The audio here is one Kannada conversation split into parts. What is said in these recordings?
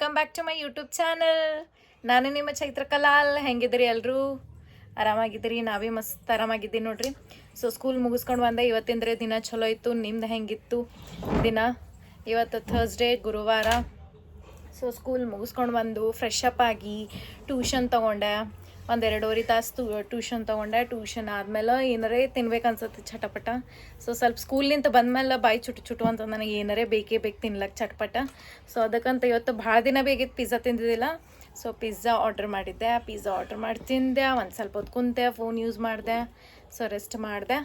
Welcome back to my YouTube channel ನಾನು ನಿಮ್ಮ ಚೈತ್ರ ಕಲಾಲ್ ಹೆಂಗಿದ್ರಿ ಎಲ್ಲರೂ ಆರಾಮಾಗಿದ್ದೀರಿ? ನಾವೇ ಮಸ್ತ್ ಆರಾಮಾಗಿದ್ದೀನಿ ನೋಡ್ರಿ. ಸೊ ಸ್ಕೂಲ್ ಮುಗಿಸ್ಕೊಂಡು ಬಂದೆ. ಇವತ್ತಿಂದ್ರೆ ದಿನ ಚಲೋ ಇತ್ತು. ನಿಮ್ದು ಹೆಂಗಿತ್ತು ದಿನ? ಇವತ್ತು ಥರ್ಸ್ಡೇ ಗುರುವಾರ. ಸೊ ಸ್ಕೂಲ್ ಮುಗಿಸ್ಕೊಂಡು ಬಂದು ಫ್ರೆಶ್ ಅಪ್ ಆಗಿ ಟ್ಯೂಷನ್ ತೊಗೊಂಡೆ. ಒಂದು ಎರಡೂವರೆ ತಾಸು ಟ್ಯೂಷನ್ ತೊಗೊಂಡೆ ಟ್ಯೂಷನ್ ಆದಮೇಲೆ ಏನಾರೇ ತಿನ್ಬೇಕು ಅನ್ಸುತ್ತೆ ಚಟಪಟ ಸೊ ಸ್ವಲ್ಪ ಸ್ಕೂಲ್ನಿಂದ ಬಂದಮೇಲೆ ಬಾಯಿ ಚುಟು ಚುಟು ಅಂತ ನನಗೆ ಏನಾರೇ ಬೇಕೇ ಬೇಕು ತಿನ್ಲಕ್ಕೆ ಚಟಪಟ ಸೊ ಅದಕ್ಕಂತ ಇವತ್ತು ಭಾಳ ದಿನ ಬೇಕಿತ್ತು ಪಿಜ್ಜಾ ತಿಂದಿದ್ದಿಲ್ಲ. ಸೊ ಪಿಜ್ಜಾ ಆರ್ಡರ್ ಮಾಡಿದ್ದೆ. ಪಿಜ್ಜಾ ಆರ್ಡರ್ ಮಾಡಿ ತಿಂದೆ. ಒಂದು ಸ್ವಲ್ಪ ಹೊತ್ತು ಕುಂತೆ ಫೋನ್ ಯೂಸ್ ಮಾಡಿದೆ. ಸೊ ರೆಸ್ಟ್ ಮಾಡಿದೆ.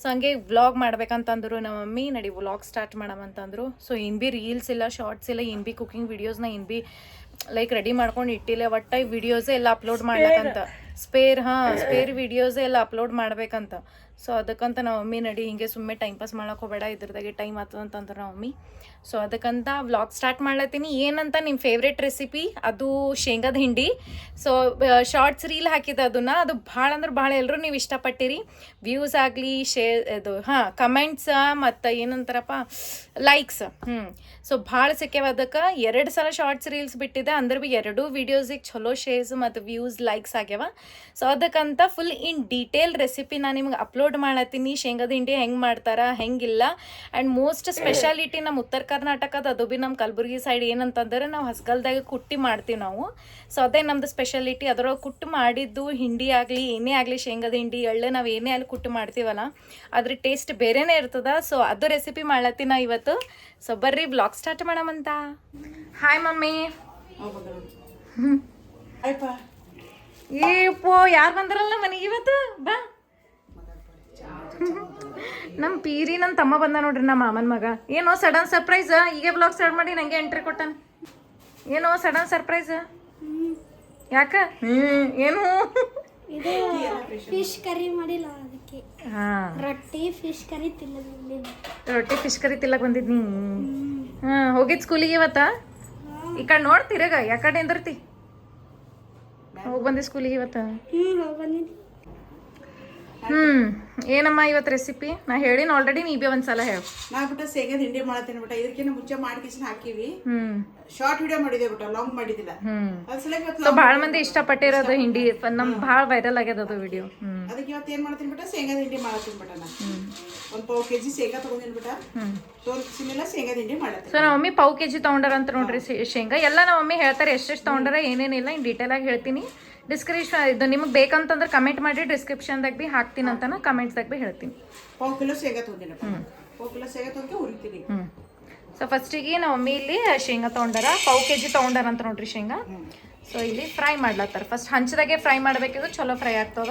ಸೊ ಹಂಗೆ ವ್ಲಾಗ್ ಮಾಡ್ಬೇಕಂತಂದ್ರು ನಮ್ಮ ಮಮ್ಮಿ. ನಡಿ ವ್ಲಾಗ್ ಸ್ಟಾರ್ಟ್ ಮಾಡಮಂತಂದರು. ಸೊ ಏನು ಭೀ ರೀಲ್ಸ್ ಇಲ್ಲ ಶಾರ್ಟ್ಸ್ ಇಲ್ಲ, ಏನು ಭೀ ಕುಕಿಂಗ್ ವೀಡಿಯೋಸ್ನ ಏನು ಭೀ ಲೈಕ್ ರೆಡಿ ಮಾಡ್ಕೊಂಡು ಇಟ್ಟಿಲ್ಲ ಒಟ್ಟ ವಿಡಿಯೋಸೇ ಎಲ್ಲ ಅಪ್ಲೋಡ್ ಮಾಡ್ಬೇಕಂತ. ಸ್ಪೇರ್ ಹಾ ಸ್ಪೇರ್ ವಿಡಿಯೋಸೇ ಎಲ್ಲ ಅಪ್ಲೋಡ್ ಮಾಡ್ಬೇಕಂತ. ಸೊ ಅದಕ್ಕಂತ ನಮ್ಮ ಮಮ್ಮಿ ನಡಿ, ಹಿಂಗೆ ಸುಮ್ಮನೆ ಟೈಮ್ ಪಾಸ್ ಮಾಡಕ್ಕೆ ಹೋಗಬೇಡ, ಇದ್ರದಾಗೆ ಟೈಮ್ ಅಂತಂದ್ರೆ ನಮ್ಮ ಮಮ್ಮಿ ಸೊ ಅದಕ್ಕಂತ ವ್ಲಾಗ್ ಸ್ಟಾರ್ಟ್ ಮಾಡ್ಲತ್ತೀನಿ. ಏನಂತ ನಿಮ್ಮ ಫೇವ್ರೇಟ್ ರೆಸಿಪಿ ಅದು ಶೇಂಗಾದ ಹಿಂಡಿ. ಸೊ ಶಾರ್ಟ್ಸ್ ರೀಲ್ ಹಾಕಿದ್ದೆ ಅದನ್ನು. ಅದು ಭಾಳ ಅಂದ್ರೆ ಭಾಳ ಎಲ್ಲರೂ ನೀವು ಇಷ್ಟಪಟ್ಟಿರಿ. ವ್ಯೂಸ್ ಆಗಲಿ ಶೇರ್ ಇದು, ಹಾಂ ಕಮೆಂಟ್ಸ ಮತ್ತು ಏನಂತಾರಪ್ಪ ಲೈಕ್ಸ್ ಹ್ಞೂ ಸೊ ಭಾಳ ಸಿಕ್ಕ್ಯಾವ ಅದಕ್ಕೆ ಎರಡು ಸಲ ಶಾರ್ಟ್ಸ್ ರೀಲ್ಸ್ ಬಿಟ್ಟಿದೆ. ಅಂದ್ರೆ ಭೀ ಎರಡೂ ವೀಡಿಯೋಸಿಗೆ ಚಲೋ ಶೇರ್ಸ್ ಮತ್ತು ವ್ಯೂಸ್ ಲೈಕ್ಸ್ ಆಗ್ಯಾವ. ಸೊ ಅದಕ್ಕಂತ ಫುಲ್ ಇನ್ ಡೀಟೇಲ್ ರೆಸಿಪಿ ನಾನು ನಿಮ್ಗೆ ಅಪ್ಲೋಡ್ ಮಾಡತ್ತೀನಿ ಶೇಂಗದ ಹಿಂಡಿ ಹೆಂಗೆ ಮಾಡ್ತಾರ ಹೆಂಗಿಲ್ಲ. ಆ್ಯಂಡ್ ಮೋಸ್ಟ್ ಸ್ಪೆಷಾಲಿಟಿ ನಮ್ಮ ಉತ್ತರ ಕರ್ನಾಟಕದ ಅದು ಭೀ ನಮ್ಮ ಕಲಬುರಗಿ ಸೈಡ್ ಏನಂತಂದ್ರೆ ನಾವು ಹಸ್ಗಲ್ದಾಗ ಕುಟ್ಟಿ ಮಾಡ್ತೀವಿ ನಾವು. ಸೊ ಅದೇ ನಮ್ದು ಸ್ಪೆಷಾಲಿಟಿ ಅದರೊಳಗೆ ಕುಟ್ಟು ಮಾಡಿದ್ದು ಹಿಂಡಿ ಆಗಲಿ ಏನೇ ಆಗಲಿ ಶೇಂಗದ ಹಿಂಡಿ ಎಳ್ಳೆ ನಾವು ಏನೇ ಅಲ್ಲಿ ಕುಟ್ಟು ಮಾಡ್ತೀವಲ್ಲ ಅದ್ರ ಟೇಸ್ಟ್ ಬೇರೆನೇ ಇರ್ತದ. ಸೊ ಅದು ರೆಸಿಪಿ ಮಾಡ್ಲತ್ತೀನಿ ಇವತ್ತು. ಸೊ ಬರ್ರಿ ಬ್ಲಾಗ್ ಸ್ಟಾರ್ಟ್ ಮಾಡಮಂತ ಹಾಯ್ ಮಮ್ಮಿ. ಏ ಪೋ ಯಾರು ಬಂದ್ರಲ್ಲ ಮನೆಗೆ ಇವತ್ತು? ಬಾ. ನಮ್ಮ ಪೀರಿ ನನ್ನ ತಮ್ಮ ಬಂದ ನೋಡ್ರಿ ನಮ್ಮ ಮಾಮನ ಮಗ. ಏನೋ ಸಡನ್ ಸರ್ಪ್ರೈಸ್ ಈಗ ಬ್ಲಾಗ್ ಸ್ಟಾರ್ಟ್ ಮಾಡಿ ನಂಗೆ ಎಂಟ್ರಿ ಕೊಟ್ಟಾನ. ಏನೋ ಸಡನ್ ಸರ್ಪ್ರೈಸ್ ಯಾಕ? ಏನು? ಫಿಶ್ ಕರಿ ಮಾಡಿಲ್ಲ ಅದಕ್ಕೆ. ಹಾ. ರೊಟ್ಟಿ ಫಿಶ್ ಕರಿ ತಿನ್ನಲಿಲ್ಲ ರೊಟ್ಟಿ ಫಿಶ್ ಕರಿ ತಿಲ್ಲಕ್ ಬಂದಿದ್ನಿ. ಹಾ ಹೋಗಿದ್ ಸ್ಕೂಲಿಗೆ ಇವತ್ತ? ಈ ಕಡೆ ನೋಡ್ತಿರಗ ಯಾಕಡೆ ಎಂದಿರ್ತಿ ಹೋಗಿ ಬಂದಿ ಸ್ಕೂಲಿಗೆ ಇವತ್ತ? ಹ್ಮ್ ಹೋಗ್ ಬಂದಿದ್ದೆ ಹ್ಮ್ ಏನಮ್ಮ ಇವತ್ತು ರೆಸಿಪಿ ನಾ ಹೇಳಿನ ಆಲ್ರೆಡಿ ನೀ ಬಿ ಒಂದ್ಸಲ ಹೇಳು. ನಾ ಬಿಟ್ಟ ಶೇಂಗಾದ ಹಿಂಡಿ ಮಾಡತ್ತೀನಿ ಬಿಟ್ಟ ಇದಕ್ಕಿಂತ ಮುಂಚೆ ಮಾಡಿ ಕಿಚನ್ ಹಾಕಿವಿ. ಹ್ಮ್. ಶಾರ್ಟ್ ವಿಡಿಯೋ ಮಾಡಿದೆ ಬಿಟ್ಟ ಲಾಂಗ್ ಮಾಡಿದಿಲ್ಲ. ಹ್ಮ್. ಬಹಳ ಸಲಕ್ಕೆ ಇವತ್ತು ಸೊ ಭಾಳ ಮಂದಿ ಇಷ್ಟಪಟ್ಟಿರೋದು ಹಿಂಡಿ ನಮ್ ಭಾಳ ವೈರಲ್ ಆಗ್ಯದ ಅದು ವಿಡಿಯೋ ಹ್ಮ್. ಅದಕ್ಕೆ ಇವತ್ತು ಏನ್ ಮಾಡ್ತೀನಿ ಬಿಟ್ಟ ಶೇಂಗಾದ ಹಿಂಡಿ ಮಾಡತ್ತೀನಿ ಬಿಟ್ಟ ನಾ ಒಂದ್ ಪಾವ್ ಕೆಜಿ ಶೇಂಗಾ ತಗೊಂಡಿನಿ ಬಿಟ್ಟ. ತೋರಿಸಿನಿಲ್ಲ ಶೇಂಗಾದ ಹಿಂಡಿ ಸೊ ನಮ್ಮ ಮಮ್ಮಿ ಪಾವ್ ಕೆಜಿ ಜಿ ತೊಗೊಂಡಾರ ಅಂತ ನೋಡ್ರಿ ಶೇ- ಶೇಂಗಾ. ಎಲ್ಲ ನಮ್ಮ ಮಮ್ಮಿ ಹೇಳ್ತಾರೆ ಎಷ್ಟೆಷ್ಟು ತೊಗೊಂಡಾರ ಏನೇನಿಲ್ಲ ಇನ್ ಡೀಟೇಲ್ ಆಗಿ ಹೇಳ್ತೀನಿ. ಡಿಸ್ಕ್ರಿಪ್ಷನ್ ಇದು ನಿಮಗೆ ಬೇಕಂತಂದ್ರೆ ಕಮೆಂಟ್ ಮಾಡಿ ಡಿಸ್ಕ್ರಿಪ್ಷನ್ದಾಗ ಭೀ ಹಾಕ್ತೀನಿ ಅಂತನ ಕಮೆಂಟ್ಸ್ದಾಗ ಭೀ ಹೇಳ್ತೀನಿ. ಪಾವ್ ಕಿಲೋ ಶೇಂಗಾ ತಗೊಂಡಿನಿ ಪಾವ್ ಕಿಲೋ ಶೇಂಗಾ ತಗೊಂಡು ಹುರಿತೀನಿ. ಹ್ಮ್. ಸೊ ಫಸ್ಟಿಗೆ ನಮ್ಮ ಮಮ್ಮಿ ಇಲ್ಲಿ ಶೇಂಗಾ ತೊಗೊಂಡಾರ? ಪಾವ್ ಕೆ ಜಿ ತೊಗೊಂಡಾರ ಅಂತ ನೋಡ್ರಿ ಶೇಂಗಾ. ಸೊ ಇಲ್ಲಿ ಫ್ರೈ ಮಾಡ್ಲತ್ತಾರ. ಫಸ್ಟ್ ಹಂಚದಾಗೆ ಫ್ರೈ ಮಾಡ್ಬೇಕಿದ್ರೆ ಚಲೋ ಫ್ರೈ ಆಗ್ತದ.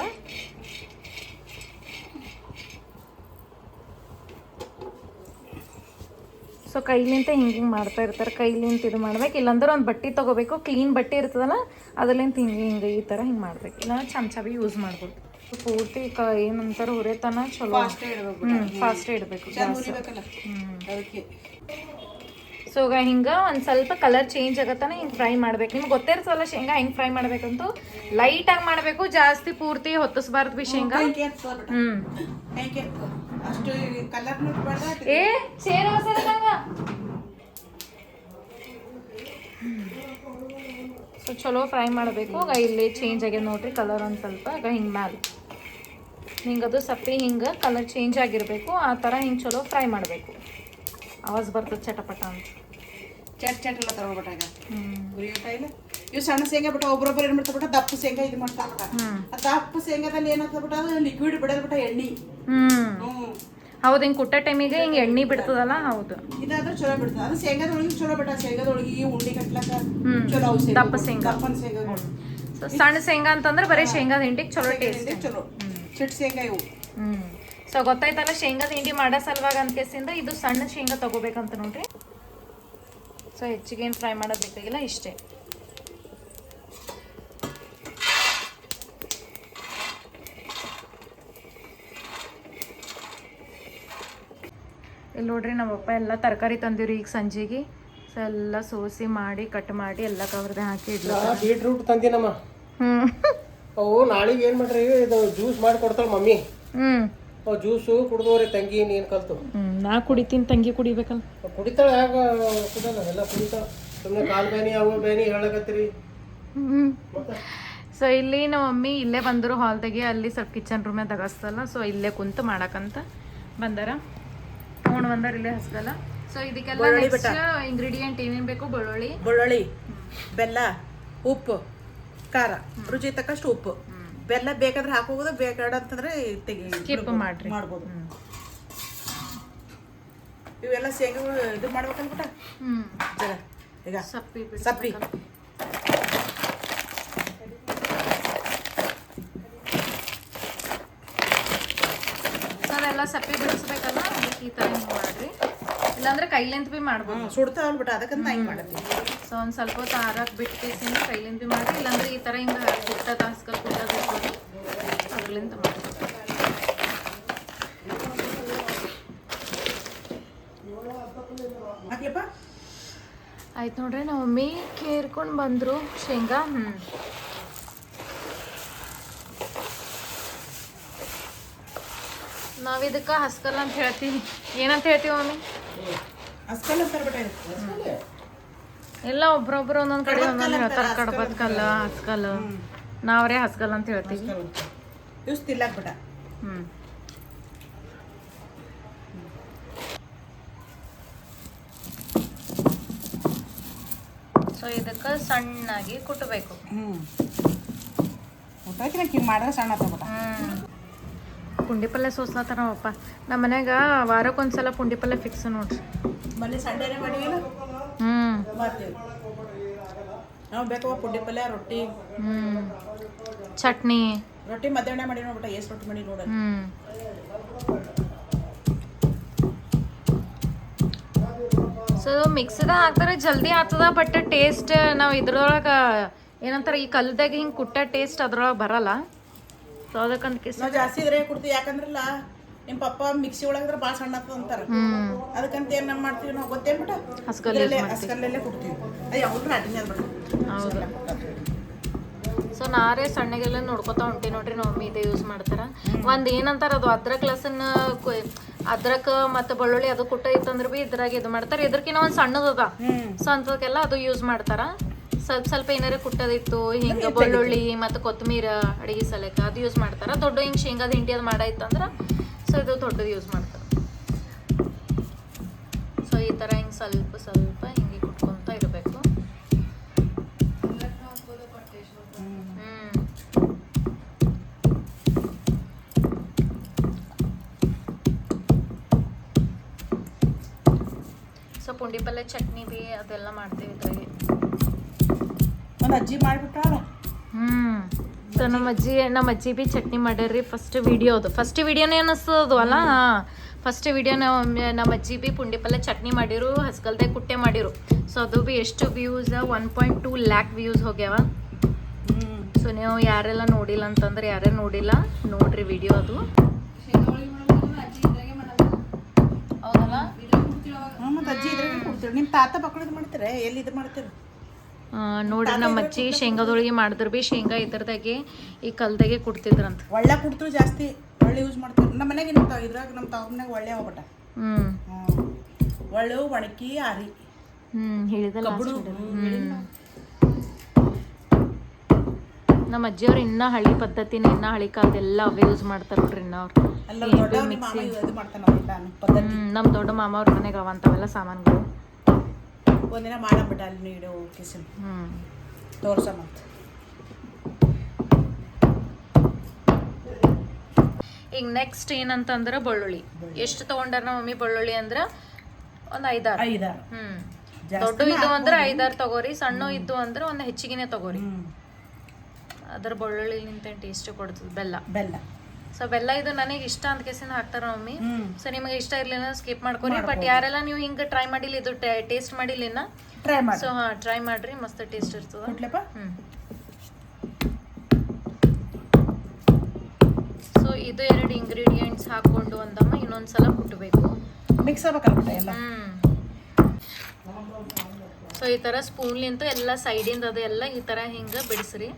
ಸೊ ಕೈಲಿಂತ ಹಿಂಗೆ ಹಿಂಗೆ ಮಾಡ್ತಾ ಇರ್ತಾರೆ. ಕೈಲಿಂತ ಇದು ಮಾಡ್ಬೇಕು. ಇಲ್ಲಾಂದ್ರೆ ಒಂದು ಬಟ್ಟೆ ತೊಗೋಬೇಕು. ಕ್ಲೀನ್ ಬಟ್ಟೆ ಇರ್ತದಲ್ಲ ಅದರಲ್ಲಿಂತ ಹಿಂಗೆ ಹಿಂಗೆ ಈ ಥರ ಹಿಂಗೆ ಮಾಡ್ಬೇಕು. ಇಲ್ಲ ಚಮಚ ಬಿ ಯೂಸ್ ಮಾಡ್ಬೋದು. ಪೂರ್ತಿ ಕ ಏನಂತಾರೆ ಹುರಿತನ ಚಲೋ. ಹ್ಞೂ ಫಾಸ್ಟೇ ಇಡಬೇಕು ಅದಕ್ಕೆ. ಸೊ ಹಿಂಗೆ ಒಂದು ಸ್ವಲ್ಪ ಕಲರ್ ಚೇಂಜ್ ಆಗತ್ತಾನೆ ಹಿಂಗೆ ಫ್ರೈ ಮಾಡ್ಬೇಕು. ನಿಮ್ಗೆ ಗೊತ್ತಿರ್ತಲ್ಲ ಶೇಂಗಾ ಹೆಂಗೆ ಫ್ರೈ ಮಾಡ್ಬೇಕಂತೂ? ಲೈಟಾಗಿ ಮಾಡಬೇಕು ಜಾಸ್ತಿ ಪೂರ್ತಿ ಹೊತ್ತಿಸ್ಬಾರ್ದು ಬಿ ಶೇಂಗಾ. ಹ್ಞೂ ಏ ಸೇರ್ ಸೊ ಚಲೋ ಫ್ರೈ ಮಾಡಬೇಕು. ಇಲ್ಲಿ ಚೇಂಜ್ ಆಗ್ಯದ ನೋಡ್ರಿ ಕಲರ್ ಒಂದು ಸ್ವಲ್ಪ. ಹಿಂಗೆ ಮ್ಯಾಲ. ಹಿಂಗೆ ಅದು ಸಪ್ಪೆ ಹಿಂಗೆ ಕಲರ್ ಚೇಂಜ್ ಆಗಿರಬೇಕು. ಆ ಥರ ಹಿಂಗೆ ಚಲೋ ಫ್ರೈ ಮಾಡಬೇಕು. ಆವಾಜ್ ಬರ್ತದೆ ಚಟಪಟ ಅಂತ. ಚಟ್ ಚಟ್ ಎಲ್ಲ ತಗೋಬಿಟ್ಟಾಗ ಹ್ಞೂ ಇವು ಸಣ್ಣ ಶೇಂಗಾ ಬಿಟ್ಟು ಒಬ್ಬರೊಬ್ಬರು ಏನ್ ಮಾಡ್ತಾರ ಬಿಟ್ಟ ದಪ್ಪ ಶೇಂಗಾ ಇದು ಮಾಡ್ತಾರೆ ಬಿಟ್ಟ. ದಪ್ಪ ಶೇಂಗಾದಲ್ಲಿ ಏನಾಗ್ತದ ಬಿಟ್ಟ ಅದು ಲಿಕ್ವಿಡ್ ಬಿಡೋದ್ ಬಿಟ್ಟ ಎಣ್ಣೆ ಹ್ಞೂ ಹೌದು ಹಿಂಗೆ ಕುಟ್ಟ ಟೈಮಿಗೆ ಹಿಂಗೆ ಎಣ್ಣೆ ಬಿಡ್ತದಲ್ಲ ಹೌದು. ಇದಾದ್ರೆ ಚಲೋ ಬಿಡ್ತದ. ಅದು ಶೇಂಗಾದೊಳಗೆ ಚಲೋ ಬಿಟ್ಟ ಶೇಂಗಾದೊಳಗೆ ಉಂಡೆ ಕಟ್ಲಕ್ಕ. ಚಲೋ ಅವು ಶೇಂಗಾ. ದಪ್ಪ ಶೇಂಗಾ. ದಪ್ಪನ ಸೊ ಸಣ್ಣ ಶೇಂಗಾ ಅಂತಂದ್ರೆ ಬರೀ ಶೇಂಗಾದ ಹಿಂಡಿಗೆ ಚಲೋ ಟೇಸ್ಟ್ ಚಲೋ. ಚಿಟ್ ಶೇಂಗಾ ಇವು. ಸೊ ಗೊತ್ತಾಯ್ತಲ್ಲ ಶೇಂಗಾದ ಹಿಂಡಿ ಮಾಡೋ ಸಲುವಾಗ ಅಂತ ಕೇಸಿಂದ ಇದು ಸಣ್ಣ ಶೇಂಗಾ ತಗೋಬೇಕಂತ ನೋಡ್ರಿ. ಸೊ ಹೆಚ್ಚಿಗೆ ಏನು ಫ್ರೈ ಮಾಡೋದು ಬೇಕಾಗಿಲ್ಲ ಇಷ್ಟೇ. ಇಲ್ಲಿ ನೋಡ್ರಿ ನಮ್ಮಪ್ಪ ಎಲ್ಲ ತರಕಾರಿ ತಂದಿವ್ರಿ ಈಗ ಸಂಜೆಗೆ. ಸೊ ಎಲ್ಲ ಸೋಸಿ ಮಾಡಿ ಕಟ್ ಮಾಡಿ ಎಲ್ಲ ಕವರ್ದೆ ಹಾಕಿ ಇಡ್ಲ. ಬೀಟ್ರೂಟ್ ತಂದಿನಮ್ಮ. ಹ್ಞೂ ಅವು ನಾಳೆಗೆ ಏನು ಮಾಡ್ರಿ ಇದು ಜ್ಯೂಸ್ ಮಾಡಿ ಕೊಡ್ತಾಳೆ ಮಮ್ಮಿ. ಹ್ಞೂ ಅವು ಜ್ಯೂಸು ಕುಡ್ದವ್ರಿ ತಂಗಿ ನೀನು ಕಲ್ತು. ಹ್ಞೂ ನಾ ಕುಡಿತೀನಿ ತಂಗಿ ಕುಡಿಬೇಕಲ್ಲ. ಕುಡಿತಾಳೆ ಯಾಕ ಕುಡಲ್ಲ ಎಲ್ಲ ಕುಡಿತಾಳೆ. ಸುಮ್ಮನೆ ಕಾಲು ಬೇನಿ ಅವು ಬೇನಿ ಹೇಳಕತ್ತೀರಿ. ಸೊ ಇಲ್ಲಿ ನಮ್ಮ ಮಮ್ಮಿ ಇಲ್ಲೇ ಬಂದರು ಹಾಲ್ದಾಗೆ ಅಲ್ಲಿ ಸ್ವಲ್ಪ ಕಿಚನ್ ರೂಮೇ ತಗಸ್ತಲ್ಲ ಸೊ ಇಲ್ಲೇ ಕುಂತು ಮಾಡಕ್ಕಂತ ಬಂದಾರ. ತೊಗೊಂಡು ಬಂದಾರ ಇಲ್ಲೇ ಹಸ್ದಲ್ಲ ಸೊ ಇದಕ್ಕೆಲ್ಲ ನೆಕ್ಸ್ಟ್ ಇಂಗ್ರೀಡಿಯೆಂಟ್ ಏನೇನ್ ಬೇಕು? ಬೆಳ್ಳುಳ್ಳಿ. ಬೆಳ್ಳುಳ್ಳಿ ಬೆಲ್ಲ ಉಪ್ಪು ಖಾರ. ರುಚಿ ತಕ್ಕಷ್ಟು ಉಪ್ಪು. ಬೆಲ್ಲ ಬೇಕಾದ್ರೆ ಹಾಕೋದು ಬೇಕಾಡ ಅಂತಂದ್ರೆ ತೆಗಿ ಸ್ಕಿಪ್ ಮಾಡ್ರಿ. ಮಾಡ್ಬೋದು. ಇವೆಲ್ಲ ಶೇಂಗಾ ಇದು ಮಾಡ್ಬೇಕಂದ್ಬಿಟ್ಟ ಹ್ಮ್. ಜರ ಈಗ ಸಪ್ಪಿ ಸಪ್ಪಿ. ಸೊ ಅದೆಲ್ಲ ಸಪ್ಪಿ ಅದಕ್ಕೆ ಈ ಥರ ಹಿಂಗೆ ಮಾಡ್ರಿ. ಇಲ್ಲಾಂದ್ರೆ ಕೈಲಿಂದ ಭೀ ಮಾಡ್ಬೋದು. ಸುಡ್ತಾವಲ್ಲ ಅದಕ್ಕೆ ಅದಕ್ಕಂತ ಹಿಂಗೆ ಮಾಡತ್ತೀವಿ ಸೊ ಒಂದು ಸ್ವಲ್ಪ ಹೊತ್ತು ಆರಕ್ಕೆ ಬಿಟ್ಟು ಕೇಸಿಂದ ಕೈಲಿಂದ ಭೀ ಮಾಡಿ ಇಲ್ಲಾಂದ್ರೆ ಈ ಥರ ಹಿಂಗೆ ಕುಟ್ಟ ತಾಸ್ಕಲ್ ಕುಟ್ಟ ಬಿಟ್ಬೋದು ಅದ್ರಲಿಂದ ಮಾಡಿ ಆಯ್ತು ನೋಡ್ರಿ ನಮ್ಮ ಮಮ್ಮಿ ಕೇರ್ಕೊಂಡು ಬಂದರು ಶೇಂಗಾ. ಹ್ಞೂ ನಾವು ಇದಕ್ಕೆ ಹಸ್ಕಲ್ ಅಂತ ಹೇಳ್ತೀವಿ. ಏನಂತ ಹೇಳ್ತೀವಿ ಮಮ್ಮಿ? ಹಸ್ಕಲ್. ಎಲ್ಲ ಒಬ್ರೊಬ್ರು ಒಂದೊಂದು ಕಡೆ ಒಂದೊಂದು ಹೇಳ್ತಾರೆ ಕಡಬದ ಕಲ್ಲ ಹಸ್ಕಲ್. ನಾವ್ರೇ ಹಸ್ಕಲ್ ಅಂತ ಹೇಳ್ತೀವಿ. ಇವ್ಸ್ ತಿಲ್ಲಕ್ ಬಿಟ್ಟ. ಹ್ಞೂ ಸೊ ಇದಕ್ಕೆ ಸಣ್ಣಾಗಿ ಕುಟ್ಟಬೇಕು ಹ್ಞೂ ಹಿಂಗೆ ಮಾಡಿದ್ರೆ ಸಣ್ಣ ತಗೋಟ ಪುಂಡಿ ಪಲ್ಯ ಸೋಸ್ಲತ್ತಾರಪ್ಪ ನಮ್ಮ ಮನ್ಯಾಗ ವಾರಕ್ಕೊಂದ್ಸಲ ಪುಂಡಿ ಪಲ್ಯ ಫಿಕ್ಸ್ ನೋಡ್ರಿ. ಮೊನ್ನೆ ಸಂಡೇನೆ ಮಾಡಿವಿಲ್ಲ? ಹ್ಞೂ ಮಾಡ್ತೀವಿ ನಾವು ಬೇಕವ ಪುಂಡಿ ಪಲ್ಯ ರೊಟ್ಟಿ. ಹ್ಞೂ ಚಟ್ನಿ. ರೊಟ್ಟಿ ಮಧ್ಯಾಹ್ನ ಮಾಡಿ ನೋಡ್ಬಿಟ್ಟ ಎಷ್ಟು ರೊಟ್ಟಿ ಮಾಡಿ ನೋಡ ಹ್ಞೂ ಸೊ ಮಿಕ್ಸ್ದ ಹಾಕ್ತಾರೆ ಜಲ್ದಿ ಆಗ್ತದ ಬಟ್ ಟೇಸ್ಟ್ ನಾವು ಇದ್ರೊಳಗೆ ಏನಂತಾರೆ ಈ ಕಲ್ದಾಗ ಹಿಂಗೆ ಕುಟ್ಟ ಟೇಸ್ಟ್ ಅದ್ರೊಳಗೆ ಬರಲ್ಲ. ಸೊ ಅದಕ್ಕಂತ ಕಿಸ್ ನಾವು ಜಾಸ್ತಿ ಇದ್ರೆ ಕೊಡ್ತೀವಿ. ಯಾಕಂದ್ರಲ್ಲ ನಿಮ್ಮ ಪಪ್ಪ ಮಿಕ್ಸಿ ಒಳಗಂದ್ರೆ ಭಾಳ ಸಣ್ಣ ಆಗ್ತದೆ ಅಂತಾರೆ. ಅದಕ್ಕಂತ ಏನು ನಮ್ಮ ಮಾಡ್ತೀವಿ ನಾವು ಗೊತ್ತೇನು ಬಿಟ್ಟ ಹಸ್ಕಲ್ಲೇ ಹಸ್ಕಲ್ಲೇ ಕೊಡ್ತೀವಿ ಅದು ಹೌದು. ಸೊ ನಾರೇ ಸಣ್ಣಗೆಲ್ಲ ನೋಡ್ಕೊತಾ ಹೊಂಟಿ ನೋಡ್ರಿ ನಮ್ಮ ಮಮ್ಮಿ ಇದೇ ಯೂಸ್ ಮಾಡ್ತಾರ ಒಂದ್ ಏನಂತಾರ ಅದು ಅದ್ರಕ್ ಲಸನ್ ಅದ್ರಕ್ ಮತ್ತು ಬೆಳ್ಳುಳ್ಳಿ ಅದು ಕುಟ್ಟ ಇತ್ತಂದ್ರ ಬಿ ಇದ್ರಾಗ ಇದು ಮಾಡ್ತಾರೆ. ಇದ್ರಕಿನ ಒಂದು ಸಣ್ಣದದ ಸೊ ಅಂಥದಕ್ಕೆಲ್ಲ ಅದು ಯೂಸ್ ಮಾಡ್ತಾರ. ಸ್ವಲ್ಪ ಸ್ವಲ್ಪ ಏನಾರ ಕುಟ್ಟದಿತ್ತು ಹಿಂಗ ಬೆಳ್ಳುಳ್ಳಿ ಮತ್ತು ಕೊತ್ತಮೀರ ಅಡಿಗೆ ಸಲಕ ಅದು ಯೂಸ್ ಮಾಡ್ತಾರೆ. ದೊಡ್ಡ ಹಿಂಗೆ ಶೇಂಗಾದ ಹಿಂಡಿ ಅದು ಮಾಡಾಯ್ತಂದ್ರೆ ಸೊ ಇದು ದೊಡ್ಡದು ಯೂಸ್ ಮಾಡ್ತಾರೆ. ಸೊ ಈ ಥರ ಹಿಂಗೆ ಸ್ವಲ್ಪ ಸ್ವಲ್ಪ ಹಿಂಗೆ ಕುಟ್ಕೊಂತ ಇರಬೇಕು. ಸೊ ಪುಂಡಿ ಪಲ್ಯ ಚಟ್ನಿ ಬಿ ಅದೆಲ್ಲ ಮಾಡ್ತೀವಿ ಇದ್ರಾಗೆ. ಒಂದು ಅಜ್ಜಿ ಮಾಡಿಬಿಟ್ಟಾಳ ಹ್ಮ್. ಸೊ ನಮ್ಮ ಅಜ್ಜಿ ನಮ್ಮ ಅಜ್ಜಿ ಬಿ ಚಟ್ನಿ ಮಾಡ್ಯಾರ್ರಿ. ಫಸ್ಟ್ ವಿಡಿಯೋ ಅದು. ಫಸ್ಟ್ ವಿಡಿಯೋನೇ ಅನಿಸ್ತದ ಅಲ್ಲ? ಫಸ್ಟ್ ವಿಡಿಯೋ ನಮ್ಮ ಅಜ್ಜಿ ಬಿ ಪುಂಡಿ ಪಲ್ಲೆ ಚಟ್ನಿ ಮಾಡಿರು ಹಸ್ಗಲ್ದೆ ಕುಟ್ಟೆ ಮಾಡಿರು. ಸೊ ಅದು ಬಿ ಎಷ್ಟು views one point two lakh views ಹೋಗ್ಯಾವ. So ನೀವು ಯಾರೆಲ್ಲ ನೋಡಿಲ್ಲ ಅಂತಂದ್ರೆ ಯಾರೇ ನೋಡಿಲ್ಲ ನೋಡ್ರಿ ವಿಡಿಯೋ ಅದು. ಹೌದಲ್ಲ? ನಿಮ್ಮ ತಾತ ಮಾಡ್ತಾರೆ? ಎಲ್ಲಿ ಇದು ಮಾಡ್ತೀರ? ನೋಡ್ರಿ ನಮ್ಮ ಅಜ್ಜಿ ಶೇಂಗಾದೊಳಗೆ ಮಾಡಿದ್ರು ಬಿ ಶೇಂಗಾ ಇದ್ರದಾಗೆ ಈ ಕಲ್ದಾಗೆ ಕುಡ್ತಿದ್ರಂತ. ಒಳ್ಳೆ ಕುಡ್ತರು ಜಾಸ್ತಿ ಒಳ್ಳೆ ಯೂಸ್ ಮಾಡ್ತಾರೆ ನಮ್ಮ ಮನೆಗೆ ನಿಮ್ಮ ಇದ್ರಾಗ ನಮ್ಮ ತಾವ ಒಳ್ಳೆ ಹೋಗ್ಬಿಟ್ಟ ಹ್ಮ್. ಹ್ಞೂ ಒಳ್ಳೆ ಒಣಕಿ ಆರಿ. ಹ್ಮ್ ಹೇಳಿದಲ್ಲ ನಮ್ಮ ಅಜ್ಜಿಯವ್ರು ಇನ್ನ ಹಳಿ ಪದ್ಧತಿನ ಇನ್ನ ಹಳಿ ಕಾಲದೆಲ್ಲ ಅವೇ ಯೂಸ್ ಮಾಡ್ತಾರೆ ಬಿಡ್ರಿ ಇನ್ನ ಅವ್ರು. ಪದ್ಧತಿ. ನಮ್ಮ ದೊಡ್ಡ ಮಾಮ ಅವ್ರ ಮನೆಗೆ ಅವಂತವೆಲ್ಲ ಸಾಮಾನುಗಳು. ಒಂದಿನ ಮಾಡಬಿಟ್ಟ ಅಲ್ಲಿ ನೀಡು ಕಿಸನ್. ಈಗ ನೆಕ್ಸ್ಟ್ ಏನಂತಂದ್ರ ಬೆಳ್ಳುಳ್ಳಿ. ಎಷ್ಟು ತಗೊಂಡಾರ ನಮ್ಮ ಮಮ್ಮಿ ಬೆಳ್ಳುಳ್ಳಿ ಅಂದ್ರ ಒಂದು ಐದಾರು. ಐದಾರು. ಹ್ಮ್. ಜಾಸ್ತಿ ದೊಡ್ಡ ಇದು ಅಂದ್ರೆ ಐದಾರು ತಗೋರಿ ಸಣ್ಣ ಇದ್ದು ಅಂದ್ರೆ ಒಂದು ಹೆಚ್ಚಿಗೆನೆ ತಗೋರಿ. ಹ್ಞೂ ಅದ್ರ ಬೆಳ್ಳುಳ್ಳಿ ನಿಂತ ಟೇಸ್ಟ್ ಕೊಡ್ತದೆ? ಬೆಲ್ಲ. ಬೆಲ್ಲ. ಸೊ ಬೆಲ್ಲ ಇದು ನನಗೆ ಇಷ್ಟ ಅಂತ ಕೇಸಿಂದ ಹಾಕ್ತಾರ ಮಮ್ಮಿ. ಸೊ ನಿಮಗೆ ಇಷ್ಟ ಇರ್ಲಿಲ್ಲ ಸ್ಕಿಪ್ ಮಾಡ್ಕೊರಿ. ಬಟ್ ಯಾರೆಲ್ಲ ನೀವು ಹಿಂಗೆ ಟ್ರೈ ಮಾಡಿಲ್ಲ ಇದು ಟೇಸ್ಟ್ ಮಾಡಿಲ್ಲ ಟ್ರೈ ಮಾಡಿ ಸೊ ಹಾ ಟ್ರೈ ಮಾಡ್ರಿ ಮಸ್ತ್ ಟೇಸ್ಟ್ ಇರ್ತದ. ಸೊ ಇದು ಎರಡು ಇಂಗ್ರೀಡಿಯೆಂಟ್ಸ್ ಹಾಕೊಂಡು ಒಂದಮ್ಮ ಇನ್ನೊಂದ್ಸಲ ಕುಟ್ಟಬೇಕು ಮಿಕ್ಸ್ ಆಗ್ಬೇಕಲ್ಲ ಎಲ್ಲ? ಹ್ಮ್. ಸೊ ಈ ಥರ ಸ್ಪೂನ್ಲಿಂತ ಎಲ್ಲ ಸೈಡಿಂದ ಅದೆಲ್ಲ ಎಲ್ಲ ಈ ತರ ಹಿಂಗ ಬಿಡಿಸ್ರಿ.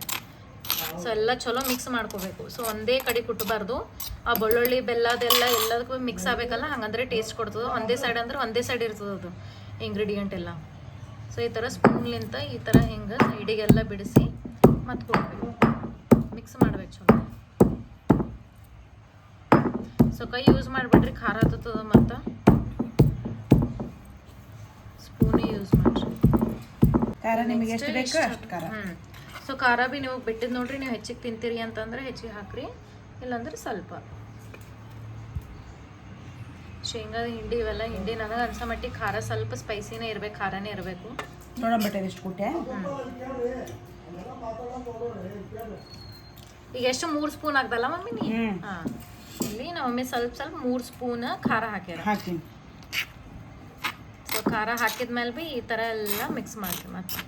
ಸೊ ಎಲ್ಲ ಚಲೋ ಮಿಕ್ಸ್ ಮಾಡ್ಕೋಬೇಕು. ಸೊ ಒಂದೇ ಕಡೆ ಕುಟ್ಟಬಾರ್ದು ಆ ಬೆಳ್ಳುಳ್ಳಿ ಬೆಲ್ಲ ಅದೆಲ್ಲ ಎಲ್ಲದಕ್ಕೂ ಮಿಕ್ಸ್ ಆಗಬೇಕಲ್ಲ? ಹಂಗಂದ್ರೆ ಟೇಸ್ಟ್ ಕೊಡ್ತದೆ. ಒಂದೇ ಸೈಡ್ ಅಂದ್ರೆ ಒಂದೇ ಸೈಡ್ ಇರ್ತದೆ ಅದು ಇಂಗ್ರೀಡಿಯೆಂಟ್ ಎಲ್ಲ. ಸೊ ಈ ಥರ ಸ್ಪೂನ್ಲಿಂತ ಈ ಥರ ಹಿಂಗೆ ಸೈಡಿಗೆಲ್ಲ ಬಿಡಿಸಿ ಮತ್ತು ಕೊಡಬೇಕು. ಮಿಕ್ಸ್ ಮಾಡ್ಬೇಕು ಚಲೋ. ಸೊ ಕೈ ಯೂಸ್ ಮಾಡಿಬಿಟ್ರಿ ಖಾರ ಹತ್ತದ ಮತ್ತು? ಸ್ಪೂನೇ ಯೂಸ್ ಮಾಡಿರಿ. ಖಾರ ನಿಮಗೆ ಎಷ್ಟು ಬೇಕು ಅಷ್ಟು ಖಾರ. ಹ್ಞೂ ಸೊ ಖಾರ ಭೀ ನೀವು ಬಿಟ್ಟಿದ್ದು ನೋಡ್ರಿ ನೀವು ಹೆಚ್ಚಿಗೆ ತಿಂತೀರಿ ಅಂತಂದ್ರೆ ಹೆಚ್ಚಿಗೆ ಹಾಕ್ರಿ. ಇಲ್ಲಾಂದ್ರೆ ಸ್ವಲ್ಪ. ಶೇಂಗಾದ ಹಿಂಡಿ ಇವೆಲ್ಲ ಹಿಂಡಿ ನನಗೆ ಅನ್ಸೋ ಮಟ್ಟಿಗೆ ಖಾರ ಸ್ವಲ್ಪ ಸ್ಪೈಸಿನೇ ಇರ್ಬೇಕು ಖಾರನೇ ಇರಬೇಕು. ನೋಡಂಬಿಟ್ಟೆ ಎಷ್ಟು ಕೊಟ್ಟೆ ಈಗ ಎಷ್ಟು? ಮೂರು ಸ್ಪೂನ್ ಆಗ್ದಲ್ಲ ಮಮ್ಮಿ ನೀ. ಹಾಂ. ಇಲ್ಲಿ ನಾವು ಮಮ್ಮಿ ಸ್ವಲ್ಪ ಸ್ವಲ್ಪ ಮೂರು ಸ್ಪೂನ್ ಖಾರ ಹಾಕ್ಯಾರ. ಸೊ ಖಾರ ಹಾಕಿದ್ಮೇಲೆ ಭೀ ಈ ಥರ ಎಲ್ಲ ಮಿಕ್ಸ್ ಮಾಡ್ತೀವಿ ಮತ್ತೆ.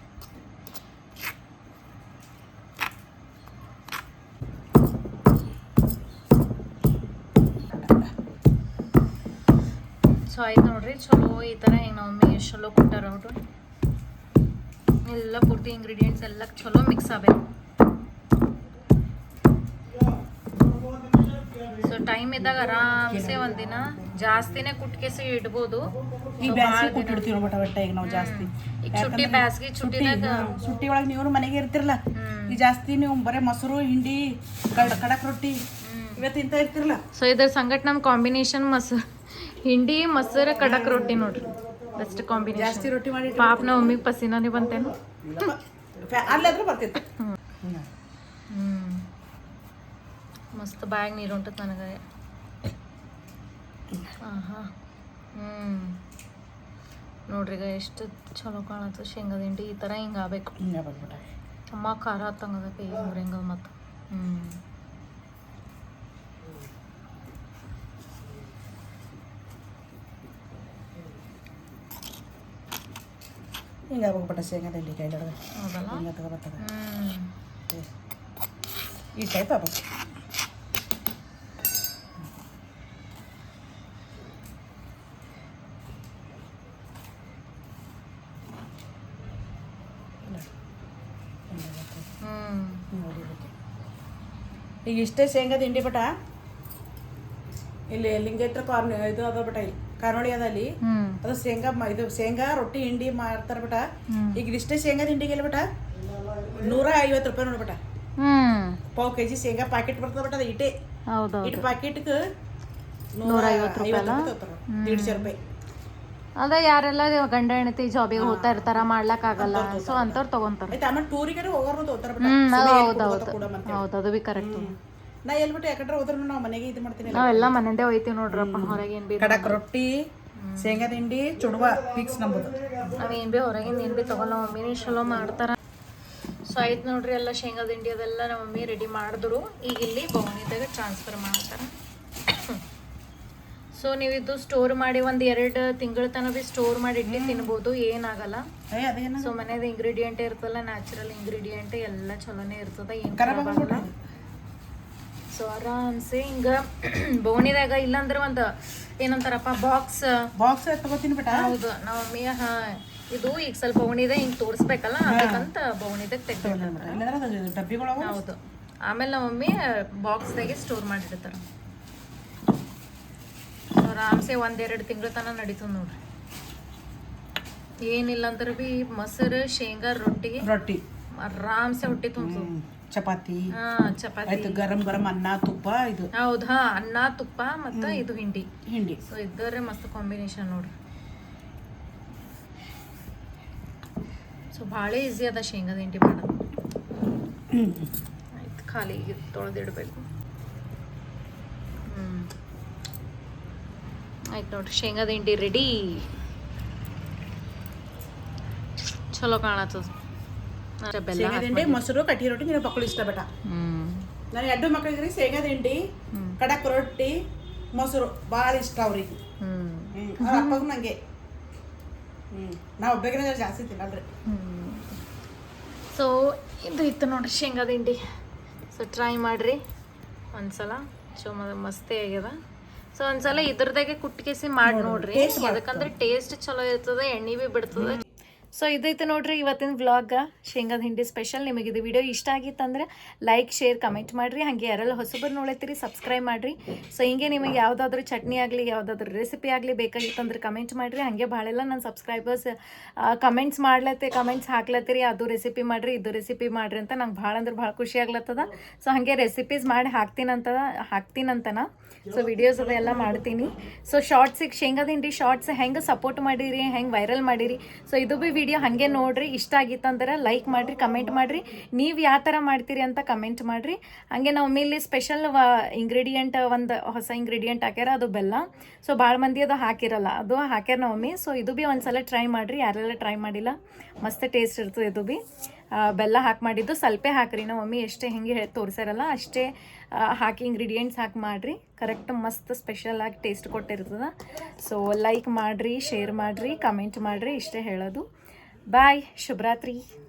ಸೊ ಆಯ್ತು ನೋಡ್ರಿ. ಚಲೋ ಈ ಥರ ಹಿಂಗೆ ಒಮ್ಮೆ ಮಮ್ಮಿ ಎಷ್ಟು ಚಲೋ ಕೊಟ್ಟಾರ ಅವರು ಎಲ್ಲ ಪೂರ್ತಿ ಇಂಗ್ರೀಡಿಯೆಂಟ್ಸ್ ಎಲ್ಲ ಚಲೋ ಮಿಕ್ಸ್ ಆಗಬೇಕು ಸೊ ಟೈಮ್ ಇದ್ದಾಗ ಆರಾಮ್ಸೆ ಒಂದಿನ ಜಾಸ್ತಿನೇ ಕುಟ್ಕೇಸಿ ಇಡ್ಬೋದು. ಈ ಬ್ಯಾಸಿಗೆ ಕುಟ್ಟಿಡ್ತೀವಿ ಈಗ ನಾವು ಜಾಸ್ತಿ. ಈಗ ಚುಟ್ಟಿ ಬ್ಯಾಸ್ಗಿ ಚುಟ್ಟಿದಾಗ ಚುಟ್ಟಿ ಒಳಗೆ ನೀವು ಮನೆಗೆ ಇರ್ತಿರಲ್ಲ ಈ ಜಾಸ್ತಿ ನೀವು ಬರೀ ಮೊಸರು ಹಿಂಡಿ ಕಡ್ ಕಡಕ್ ರೊಟ್ಟಿ ಇವತ್ತು ಇಂತ ಇರ್ತಿರಲ್ಲ. ಸೊ ಇದ್ರ ಸಂಗಟ್ ನಮ್ಮ ಕಾಂಬಿನೇಷನ್ ಮೊಸರು. ಹಿಂಡಿ ಮೊಸರು ಕಡಕ್ ರೊಟ್ಟಿ ನೋಡ್ರಿ. ಬೆಸ್ಟ್ ಕಾಂಬಿನೇಷನ್ ಜಾಸ್ತಿ ರೊಟ್ಟಿ ಮಾಡಿ ಪಾಪ ನಮ್ಮ ಮಮ್ಮಿಗೆ ಪಸಿನಾನೇ ಬಂತೇನು ಅಲ್ಲಾದ್ರೂ ಬರ್ತಿತ್ತು ಹ್ಮ್. ಮಸ್ತ್ ಬ್ಯಾಗ್ ನೀರು ಹೊಂಟತ್ ನನಗೆ. ಆಹಾ. ಹ್ಮ್. ನೋಡ್ರಿ ಈಗ ಎಷ್ಟು ಚಲೋ ಕಾಣತ್ತ ಶೇಂಗಾದ ಹಿಂಡಿ. ಈ ಥರ ಹಿಂಗೆ ಆಗ್ಬೇಕು. ಹಿಂಗೆ ಬಂದ್ಬಿಟ್ಟ ಅಮ್ಮ ಖಾರ ಹತ್ತಂಗದಕ್ಕೆ ಹಿಂಗೆ ಹೆಂಗದ ಮತ್ತು. ಹ್ಮ್. ಹಿಂಗೆ ಆಗ್ಬಿಟ್ಟ ಶೇಂಗಾದ ಹಿಂಡಿ ಕೈ ಹಿಡ್ದು ಹೌದಲ್ಲ ಹಿಂಗೆ ತಗೋಬರ್ತದ ಹ್ಮ್ ಈ ಟೈಪ್ ಆಗ್ಬೇಕು ಹ್ಮ್ ಈಗ ಇಷ್ಟೇ ಶೇಂಗಾದ ಹಿಂಡಿ ಬಟ ಇಲ್ಲಿ ಲಿಂಗೇತ್ರ ಕಾರ್ನ ಇದು ಅದ ಬಟ ಇಲ್ಲಿ ಕಾರ್ನೋಳಿ ಅಲ್ಲಿ ಅದು ಶೇಂಗಾ ಮ- ಇದು ಶೇಂಗಾ ರೊಟ್ಟಿ ಹಿಂಡಿ ಮಾಡ್ತಾರ ಬಟ ಈಗ ಇಷ್ಟೇ ಶೇಂಗಾದ ಹಿಂಡಿಗೆ ಬಟ ನೂರ ಐವತ್ತು ರೂಪಾಯಿ ನೋಡ್ಬಟ ಹ್ಮ್. ಪಾವ್ ಕೆ ಜಿ ಶೇಂಗಾ ಪ್ಯಾಕೆಟ್ ಬರ್ತದ ಬಟ ಅದು ಇಟೇ ಹೌದು ಇಟ್ ಪ್ಯಾಕೆಟ್ಗೆ ನೂರ ಐವತ್ತು ರೂಪಾಯಿ ದೀಡ್ಶೆ ರೂಪಾಯಿ. ಅದ ಯಾರೆಲ್ಲ ಗಂಡ ಹೆಂಡತಿ ಜಾಬಿಗೆ ಹೋಗ್ತಾ ಇರ್ತಾರ ಮಾಡ್ಲಕ್ ಆಗಲ್ಲ. ಸೊ ಅಂತವ್ರು ತಗೊಂತಾರ. ಆಯ್ತು? ಆಮೇಲೆ ಟೂರಿಗೆ ಹೋಗೋರು ತಗೋತಾರ ಬಟ ಹೌದು ಅದು ಬಿ ಕರೆಕ್ಟ್ ನಾ ಎಲ್ಲಿ ಬಿಟ್ಟು ಯಾಕಂದ್ರೆ ಹೋದ್ರು ನಾವು ಮನೆಗೆ ಇದು ಮಾಡ್ತೀನಿ ನಾವೆಲ್ಲ ಮನೆಯಿಂದ ಹೋಯ್ತೀವಿ ನೋಡ್ರಪ್ಪ ಹೊರಗೆ ಏನು ಬಿ ಕಡಕ್ ರೊಟ್ಟಿ ಶೇಂಗಾ ತಿಂಡಿ ಚುಡುವ ಫಿಕ್ಸ್ ನಂಬುದು ನಾವ್ ಏನ್ ಬಿ ಹೊರಗಿಂದ ಏನ್ ಬಿ ತಗೊಲ್ಲ ಮಮ್ಮಿನೇ ಚಲೋ ಮಾಡ್ತಾರ. ಸೊ ಆಯ್ತು ನೋಡ್ರಿ ಎಲ್ಲ ಶೇಂಗಾ ತಿಂಡಿ ಅದೆಲ್ಲ ನಮ್ಮ ಮಮ್ಮಿ ರೆಡಿ ಮಾಡಿದ್ರು. ಈಗ ಇಲ್ಲಿ ಬೌನಿದಾಗ ಟ್ರಾನ್ಸ್ಫರ್ ಮಾಡ್ತಾರೆ. ಸೊ ನೀವು ಇದು ಸ್ಟೋರ್ ಮಾಡಿ ಒಂದು ಎರಡು ತಿಂಗಳ ತನಕ ಭೀ ಸ್ಟೋರ್ ಮಾಡಿ ಇಡ್ಲಿ ತಿನ್ಬೋದು ಏನಾಗಲ್ಲ. ಸೊ ಮನೆಯದ ಇಂಗ್ರೀಡಿಯೆಂಟ್ ಇರ್ತಲ್ಲ ನ್ಯಾಚುರಲ್ ಇಂಗ್ರೀಡಿಯೆಂಟ್ ಎಲ್ಲ ಚಲೋನೇ ಇರ್ತದ ಏನು ಸೊ ಆರಾಮ್ಸೆ ಹಿಂಗ ಬೋಣಿದಾಗ ಇಲ್ಲಾಂದ್ರೆ ಒಂದು ಏನಂತಾರಪ್ಪ ಬಾಕ್ಸ್. ಬಾಕ್ಸ್ ತಗೋತೀನಿ ಬಿಟ್ಟ ಹೌದು ನಮ್ಮ ಮಮ್ಮಿ ಹಾ ಇದು ಈಗ ಸ್ವಲ್ಪ ಬೋಣಿದೆ ಹಿಂಗ್ ತೋರಿಸ್ಬೇಕಲ್ಲ ಅದಕ್ಕಂತ ಬೋಣಿದಾಗ ತೆಗ್ದು ಹೌದು. ಆಮೇಲೆ ನಮ್ಮ ಮಮ್ಮಿ ಬಾಕ್ಸ್ದಾಗೆ ಸ್ಟೋರ್ ಮಾಡಿರ್ತಾರ. ಆರಾಮ್ಸೆ ಒಂದೆರಡು ತಿಂಗಳ ತನಕ ನಡೀತು ನೋಡ್ರಿ. ಏನಿಲ್ಲ ಅಂದ್ರೆ ಬಿ ಮೊಸರು ಶೇಂಗಾ ರೊಟ್ಟಿ. ರೊಟ್ಟಿ. ಆರಾಮ್ಸೆ ಹೊಟ್ಟಿ ತುಂಬ. ಚಪಾತಿ. ಹಾ ಚಪಾತಿ. ಆಯ್ತು ಗರಂ ಗರಂ ಅನ್ನ ತುಪ್ಪ ಇದು. ಹೌದು ಹಾ ಅನ್ನ ತುಪ್ಪ ಮತ್ತ ಇದು ಹಿಂಡಿ. ಹಿಂಡಿ. ಸೊ ಇದ್ದವ್ರೆ ಮಸ್ತ್ ಕಾಂಬಿನೇಷನ್ ನೋಡ್ರಿ. ಸೊ ಭಾಳ ಈಸಿ ಅದ ಶೇಂಗಾದ ಹಿಂಡಿ ಮಾಡೋದು. ಆಯ್ತು ಖಾಲಿ ತೊಳೆದಿಡಬೇಕು ಹ್ಞೂ ಆಯ್ತು ನೋಡ್ರಿ ಶೇಂಗಾದ ಹಿಂಡಿ ರೆಡಿ ಚಲೋ ಕಾಣತ್ತದ. ಅದ್ರ ಬೆಲ್ಲ ಶೇಂಗಾದ ಹಿಂಡಿ ಮೊಸರು ಕಟ್ಟಿ ರೊಟ್ಟಿ ನಿನ್ನ ಪಕ್ಕಳು ಇಷ್ಟ ಬೇಟ ನಾನು ಎರಡು ಮಕ್ಕಳಿಗೆ ರೀ ಶೇಂಗಾದ ಹಿಂಡಿ ಕಡಕ್ ರೊಟ್ಟಿ ಮೊಸರು ಭಾಳ ಇಷ್ಟ ಅವ್ರಿಗೆ. ಅವ್ರ ಅಪ್ಪಗೂ ನಂಗೆ. ಹ್ಮ್. ನಾ ಒಬ್ಬಗಿನ ಜಾಸ್ತಿ ತಿನ್ನಲ್ರಿ. ಸೊ ಇದು ಇತ್ತು ನೋಡ್ರಿ ಶೇಂಗಾದ ತಿಂಡಿ ಸೊ ಟ್ರೈ ಮಾಡಿರಿ. ಒಂದ್ಸಲ. ಸೊ ಮಸ್ತಿ ಆಗ್ಯದ. ಸೊ ಒಂದ್ಸಲ ಇದ್ರದಾಗೆ ಕುಟ್ಕೇಸಿ ಮಾಡಿ ನೋಡ್ರಿ ಯಾಕಂದ್ರೆ ಟೇಸ್ಟ್ ಚಲೋ ಇರ್ತದ ಎಣ್ಣೆ ಬಿ ಬಿಡ್ತದ ಸೊ ಇದೈತೆ ನೋಡ್ರಿ ಇವತ್ತಿನ ವ್ಲಾಗ. ಶೇಂಗಾದ ಹಿಂಡಿ ಸ್ಪೆಷಲ್ ನಿಮಗೆ ಇದು ವಿಡಿಯೋ ಇಷ್ಟ ಆಗಿತ್ತಂದ್ರೆ ಲೈಕ್ ಶೇರ್ ಕಮೆಂಟ್ ಮಾಡಿರಿ. ಹಾಗೆ ಯಾರೆಲ್ಲ ಹೊಸಬರು ನೋಡತ್ತೀರಿ ಸಬ್ಸ್ಕ್ರೈಬ್ ಮಾಡಿರಿ. ಸೊ ಹಿಂಗೆ ನಿಮಗೆ ಯಾವುದಾದ್ರೂ ಚಟ್ನಿ ಆಗಲಿ, ಯಾವುದಾದ್ರೂ ರೆಸಿಪಿ ಆಗಲಿ ಬೇಕಾಗಿತ್ತಂದ್ರೆ ಕಮೆಂಟ್ ಮಾಡಿರಿ. ಹಾಗೆ ಭಾಳೆಲ್ಲ ನನ್ನ ಸಬ್ಸ್ಕ್ರೈಬರ್ಸ್ ಕಮೆಂಟ್ಸ್ ಮಾಡ್ಲತ್ತೆ ಕಮೆಂಟ್ಸ್ ಹಾಕ್ಲತ್ತೀರಿ. ಅದು ರೆಸಿಪಿ ಮಾಡಿರಿ, ಇದು ರೆಸಿಪಿ ಮಾಡಿರಿ ಅಂತ ನಂಗೆ ಭಾಳ ಅಂದ್ರೆ ಭಾಳ ಖುಷಿ ಆಗ್ಲತ್ತದ. ಸೊ ಹಾಗೆ ರೆಸಿಪೀಸ್ ಮಾಡಿ ಹಾಕ್ತೀನಂತ ಹಾಕ್ತೀನಂತನ ಸೊ ವಿಡಿಯೋಸ್ ಅದೆಲ್ಲ ಮಾಡ್ತೀನಿ. ಸೊ ಶಾರ್ಟ್ಸಿಗೆ ಶೇಂಗಾದ ಹಿಂಡಿ ಶಾರ್ಟ್ಸ್ ಹೆಂಗೆ ಸಪೋರ್ಟ್ ಮಾಡಿರಿ, ಹೆಂಗೆ ವೈರಲ್ ಮಾಡಿರಿ. ಸೊ ಇದು ಬಿ ವಿಡಿಯೋ ಹಾಗೆ ನೋಡ್ರಿ, ಇಷ್ಟ ಆಗಿತ್ತಂದ್ರೆ ಲೈಕ್ ಮಾಡಿರಿ ಕಮೆಂಟ್ ಮಾಡಿರಿ. ನೀವು ಯಾವ ಥರ ಮಾಡ್ತೀರಿ ಅಂತ ಕಮೆಂಟ್ ಮಾಡಿರಿ. ಹಾಗೆ ನಾವು ಇಲ್ಲಿ ಸ್ಪೆಷಲ್ ಇಂಗ್ರೀಡಿಯೆಂಟ್ ಒಂದು ಹೊಸ ಇಂಗ್ರೀಡಿಯೆಂಟ್ ಹಾಕ್ಯಾರ, ಅದು ಬೆಲ್ಲ. ಸೊ ಭಾಳ ಮಂದಿ ಅದು ಹಾಕಿರಲ್ಲ, ಅದು ಹಾಕ್ಯಾರ ನಮ್ಮಿ ಸೊ ಇದು ಬಿ ಒಂದ್ಸಲ ಟ್ರೈ ಮಾಡಿರಿ, ಯಾರೆಲ್ಲ ಟ್ರೈ ಮಾಡಿಲ್ಲ, ಮಸ್ತ್ ಟೇಸ್ಟ್ ಇರ್ತದೆ ಇದು ಬಿ. ಬೆಲ್ಲ ಹಾಕಿ ಮಾಡಿದ್ದು, ಸ್ವಲ್ಪ ಹಾಕ್ರಿ ನಾವು ಮಮ್ಮಿ ಎಷ್ಟೇ ಹೆಂಗೆ ಹೇಳಿ ತೋರಿಸ್ಯಾರಲ್ಲ, ಅಷ್ಟೇ ಹಾಕಿ ಇಂಗ್ರೀಡಿಯೆಂಟ್ಸ್ ಹಾಕಿ ಮಾಡಿರಿ. ಕರೆಕ್ಟ್ ಮಸ್ತ್ ಸ್ಪೆಷಲ್ ಆಗಿ ಟೇಸ್ಟ್ ಕೊಟ್ಟಿರ್ತದೆ. ಸೊ ಲೈಕ್ ಮಾಡಿರಿ ಶೇರ್ ಮಾಡಿರಿ ಕಮೆಂಟ್ ಮಾಡಿರಿ, ಇಷ್ಟೇ ಹೇಳೋದು. Bye! Šobrátri!